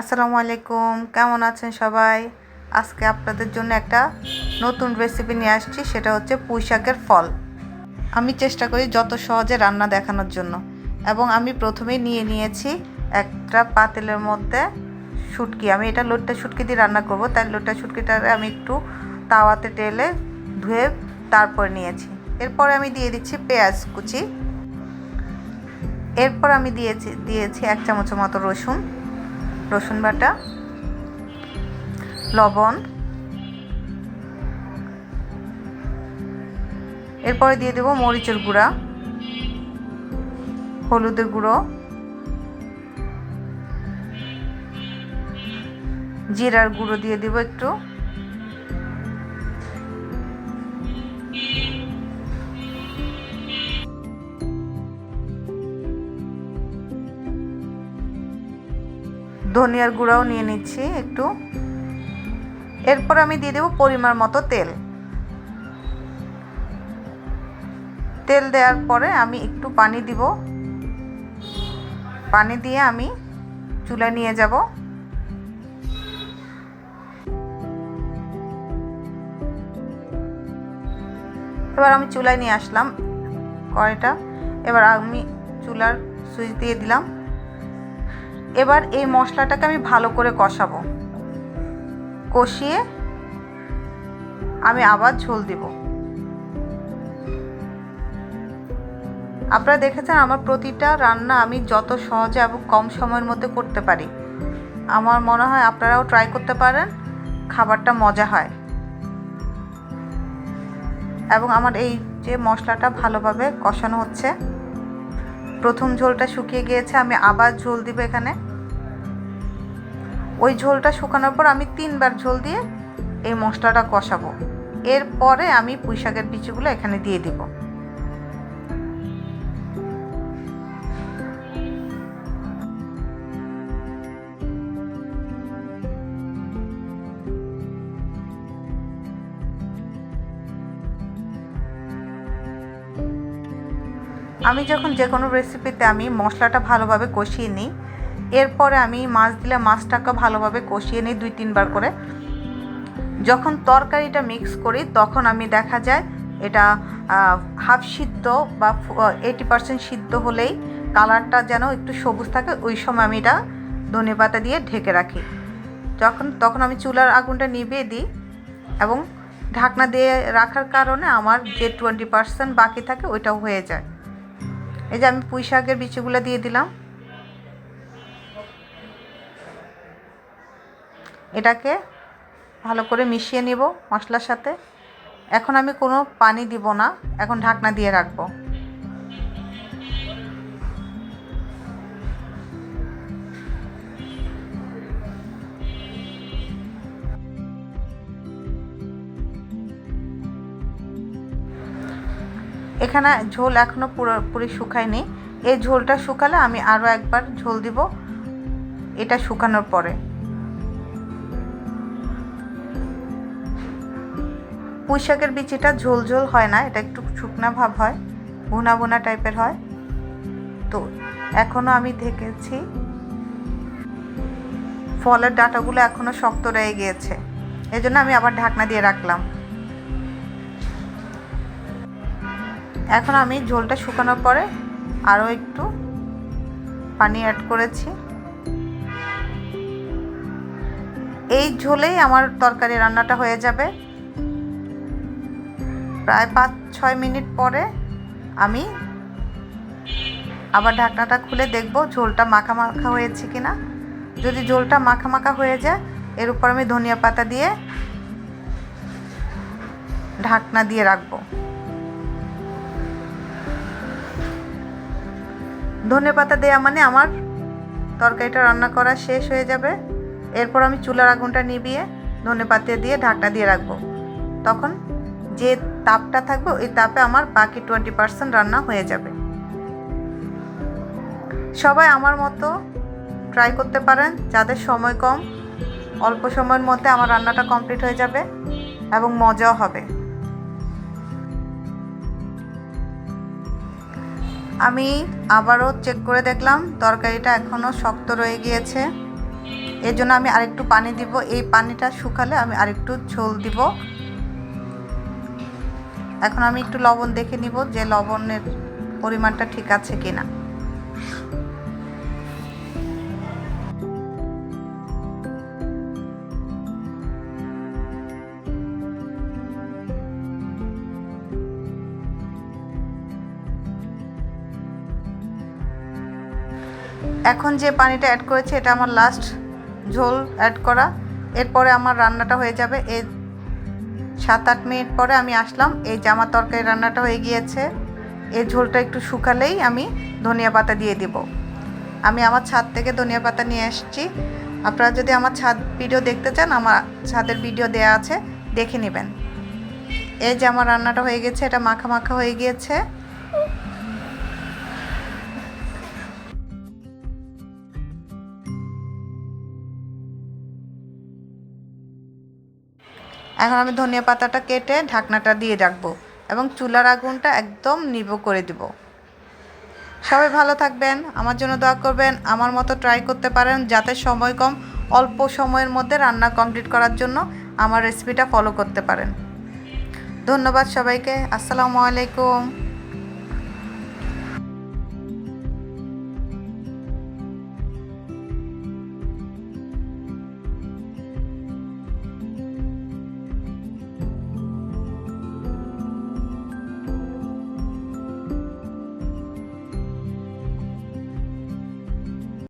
আসসালামু আলাইকুম, কেমন আছেন সবাই? আজকে আপনাদের জন্য একটা নতুন রেসিপি নিয়ে আসছি, সেটা হচ্ছে পুঁই শাকের ফল। আমি চেষ্টা করি যত সহজে রান্না দেখানোর জন্য। এবং আমি প্রথমেই নিয়ে নিয়েছি একটা পাতিলের মধ্যে শুটকি। আমি এটা লোটটা শুটকি দিয়ে রান্না করব, তাই লোটটা শুটকিটা আমি একটু তাওয়াতে টেলে ধুয়ে তারপর নিয়েছি। এরপরে আমি দিয়ে দিচ্ছি পেঁয়াজ কুচি। এরপর আমি দিয়েছি দিয়েছি এক চামচের মতো রসুন। রসুন বাটা, লবণ। এরপরে দিয়ে দেবো মরিচের গুঁড়া, হলুদের গুঁড়ো, জিরার গুঁড়ো দিয়ে দেবো একটু। ধনিয়ার গুঁড়াও নিয়ে নিচ্ছি একটু। এরপর আমি দিয়ে দেবো পরিমাণ মতো তেল। তেল দেওয়ার পরে আমি একটু পানি দিব। পানি দিয়ে আমি চুলা নিয়ে যাব। এবার আমি চুলায় নিয়ে আসলাম কড়াইটা। এবার আমি চুলার সুইচ দিয়ে দিলাম। এবার এই মশলাটাকে আমি ভালো করে কষাবো। কষিয়ে আমি আবার ঝোল দেব। আপনারা দেখেছেন আমার প্রতিটা রান্না আমি যত সহজে এবং কম সময়ের মধ্যে করতে পারি। আমার মনে হয় আপনারাও ট্রাই করতে পারেন, খাবারটা মজা হয়। এবং আমার এই যে মশলাটা ভালোভাবে কষানো হচ্ছে, প্রথম ঝোলটা শুকিয়ে গিয়েছে, আমি আবার ঝোল দিব এখানে। ওই ঝোলটা শুকানোর পর আমি তিনবার ঝোল দিয়ে এই মশলাটা কষাবো। এরপরে আমি পুঁই শাকের বিচিগুলো এখানে দিয়ে দিব। আমি যখন যে কোনো রেসিপিতে আমি মশলাটা ভালোভাবে কষিয়ে নিই এরপরে আমি মাছ দিলে মাছটাকে ভালোভাবে কষিয়ে নিই দুই, তিনবার করে। যখন তরকারিটা মিক্স করি, তখন আমি দেখা যায় এটা হাফ সিদ্ধ বা এইটি পার্সেন্ট সিদ্ধ হলেই কালারটা যেন একটু সবুজ থাকে, ওই সময় আমি এটা ধনে পাতা দিয়ে ঢেকে রাখি। যখন, তখন আমি চুলার আগুনটা নিভিয়ে দিই এবং ঢাকনা দিয়ে রাখার কারণে আমার যে টোয়েন্টি পার্সেন্ট বাকি থাকে ওইটাও হয়ে যায়। এই যে আমি পুঁই শাকের বিচিগুলো দিয়ে দিলাম। এটাকে ভালো করে মিশিয়ে নিব মশলার সাথে। এখন আমি কোনো পানি দিব না, এখন ঢাকনা দিয়ে রাখব। এখানে ঝোল এখনও পুরোপুরি শুকায়নি। এই ঝোলটা শুকালে আমি আরও একবার ঝোল দিব, এটা শুকানোর পরে। পুঁই শাকের বিচিটা ঝোল ঝোল হয় না, এটা একটু শুকনা ভাব হয়, ভুনা ভুনা টাইপের হয়। তো এখনও আমি দেখেছি ফলের ডাটাগুলো এখনও শক্ত রয়ে গিয়েছে। এই জন্য আমি আবার ঢাকনা দিয়ে রাখলাম। এখন আমি ঝোলটা শুকানোর পরে আরও একটু পানি অ্যাড করেছি। এই ঝোলেই আমার তরকারি রান্নাটা হয়ে যাবে। প্রায় পাঁচ, ছয় মিনিট পরে আমি আবার ঢাকনাটা খুলে দেখব ঝোলটা মাখা মাখা হয়েছে কি না যদি ঝোলটা মাখা মাখা হয়ে যায়, এর উপর আমি ধনিয়া পাতা দিয়ে ঢাকনা দিয়ে রাখব। ধনে পাতা দেওয়া মানে আমার তরকারিটা রান্না করা শেষ হয়ে যাবে। এরপর আমি চুলার আগুনটা নিভিয়ে ধনে পাতা দিয়ে ঢাকনা দিয়ে রাখব। তখন যে তাপটা থাকবে, ওই তাপে আমার বাকি টোয়েন্টি পার্সেন্ট রান্না হয়ে যাবে। সবাই আমার মতো ট্রাই করতে পারেন, যাদের সময় কম, অল্প সময়ের মধ্যে আমার রান্নাটা কমপ্লিট হয়ে যাবে এবং মজাও হবে। আমি আবারও চেক করে দেখলাম, তরকারিটা এখনও শক্ত রয়ে গিয়েছে। এর জন্য আমি আরেকটু পানি দিব, এই পানিটা শুকালে আমি আরেকটু ঝোল দিব। এখন আমি একটু লবণ দেখে নিব যে লবণের পরিমাণটা ঠিক আছে কিনা। এখন যে পানিটা অ্যাড করেছি, এটা আমার লাস্ট ঝোল অ্যাড করা। এরপরে আমার রান্নাটা হয়ে যাবে। এই সাত আট মিনিট পরে আমি আসলাম। এই জামা তরকারি রান্নাটা হয়ে গিয়েছে। এই ঝোলটা একটু শুকালেই আমি ধনিয়া পাতা দিয়ে দিব। আমি আমার ছাদ থেকে ধনিয়া পাতা নিয়ে এসেছি। আপনারা যদি আমার ছাদ ভিডিও দেখতে চান, আমার ছাদের ভিডিও দেয়া আছে, দেখে নেবেন। এই যে আমার রান্নাটা হয়ে গেছে, এটা মাখা মাখা হয়ে গিয়েছে। এখন আমি ধনিয়া পাতাটা কেটে ঢাকনাটা দিয়ে রাখব এবং চুলার আগুনটা একদম নিব করে দিব। সবাই ভালো থাকবেন, আমার জন্য দোয়া করবেন, আমার মতো ট্রাই করতে পারেন, যাতে সময় কম, অল্প সময়ের মধ্যে রান্না কমপ্লিট করার জন্য আমার রেসিপিটা ফলো করতে পারেন। ধন্যবাদ সবাইকে, আসসালামু আলাইকুম।